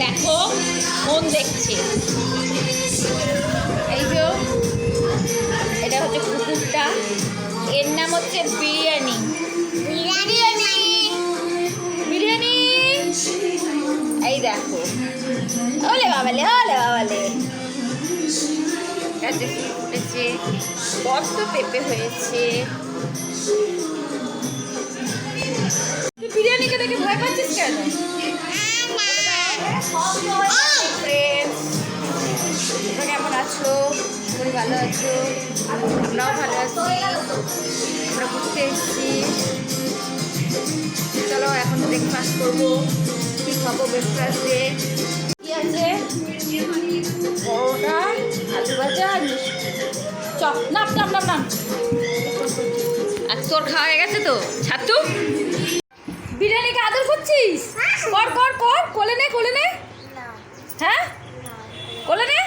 দেখো ফোন দেখছে? এই যে এটা হচ্ছে কুকুরটা। এর নাম হচ্ছে বিরিয়ানি। বিরিয়ানি। বিরিয়ানি? এই দেখো। ওলে বাবালে ওলে বাবালে। গাছে ফুল ফুটেছে কত পেঁপে হয়েছে। বিরিয়ানিকে দেখে ভয় পাচ্ছিস কেন? তোমরা কেমন আছো? তুমি ভালো আছো? আমরাও ভালো আছি। আমরা ঘুরতে এসেছি। চলো এখন ব্রেকফাস্ট করব। কী খাব ব্রেকফাস্টে কি আছে? পরোটা, আলু ভাজা চপ নাম নাম নাম নাম। আর তোর খাওয়া হয়ে গেছে তো? ছাতু? বিরিয়ানিকে আদর করছিস? কর কর কর। কোলে নে, কোলে না। হ্যাঁ? কোলে নে?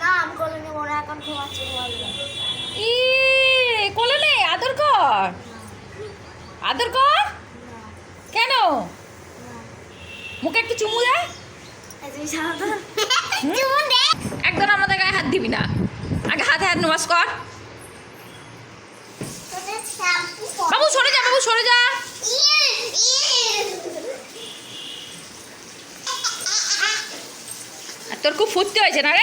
না আমি করে নেব না এখন ঘুমাচ্ছি ই কোলে নে আদর কর। আদর কর? কেন? মুখে একটু চুমু দেয় একদম আমাদের গায়ে হাত দিবি না। আগে হাতে হাত নমাজ কর। বাবু সরে যা বাবু সরে যা আর তোর খুব ফুর্তি হয়েছে না রে?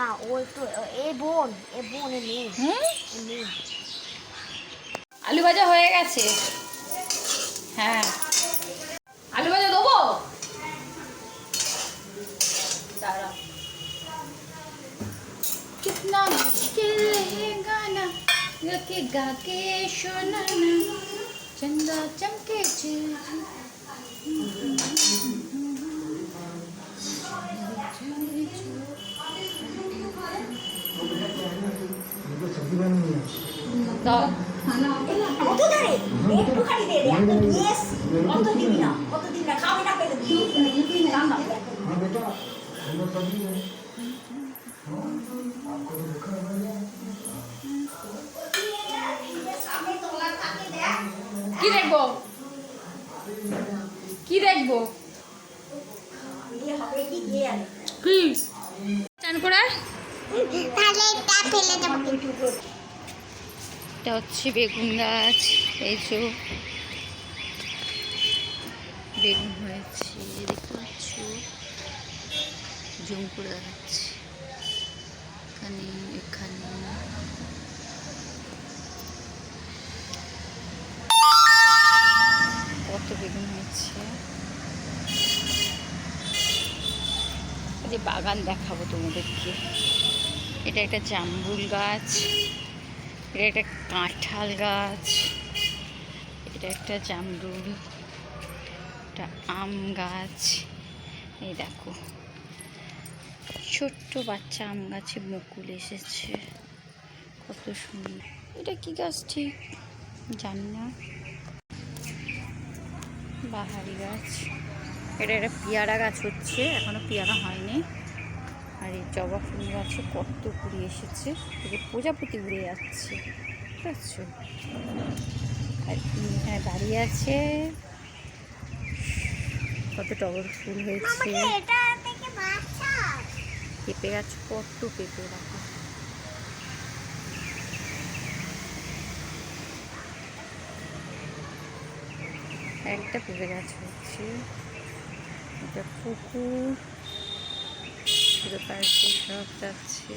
না না ও একটু এ বোন এ বোন এ মেয়ে হুম এ মেয়ে আলু ভাজা হয়ে গেছে হ্যাঁ আলু ভাজা দেবো দাঁড়া कितना मुश्किल है गाना गा के गा के सुनाना चंदा चमके অত ধরে একটুখানি দে দে একটা অত দিবি না অত দিবি না খাবে না পেলে দিবি। না না কি দেখব? কি দেখব হবে কি চান করে? তাহলে ফেলে দেবো। কিন্তু এটা হচ্ছে বেগুন গাছ, এই যে বেগুন হয়েছে দেখতে পাচ্ছ? জুম করে দেখাচ্ছি। এখানে এখানে। কত বেগুন হয়েছে? যে বাগান দেখাবো তোমাদেরকে। এটা একটা জাম্বুল গাছ। এটা একটা কাঁঠাল গাছ, এটা একটা জামরুল একটা আম গাছ, এই দেখো। ছোট্ট বাচ্চা আম গাছে মুকুল এসেছে। কত সুন্দর। এটা কি গাছ ঠিক? জানি না। বাহারি গাছ। এটা একটা পেয়ারা গাছ হচ্ছে, এখনও পেয়ারা হয়নি। আর এই জবা ফুল গাছে কত কুড়ি এসেছে। এই প্রজাপতি উড়ে যাচ্ছে ঠিক আছে আর এখানে দাঁড়িয়ে আছে। কত টগর ফুল হয়েছে। পেঁপে গাছ কত পেঁপে রাখা একটা পেঁপে গাছ হচ্ছে এটা পুকুর। পুরো পাশে সব যাচ্ছে।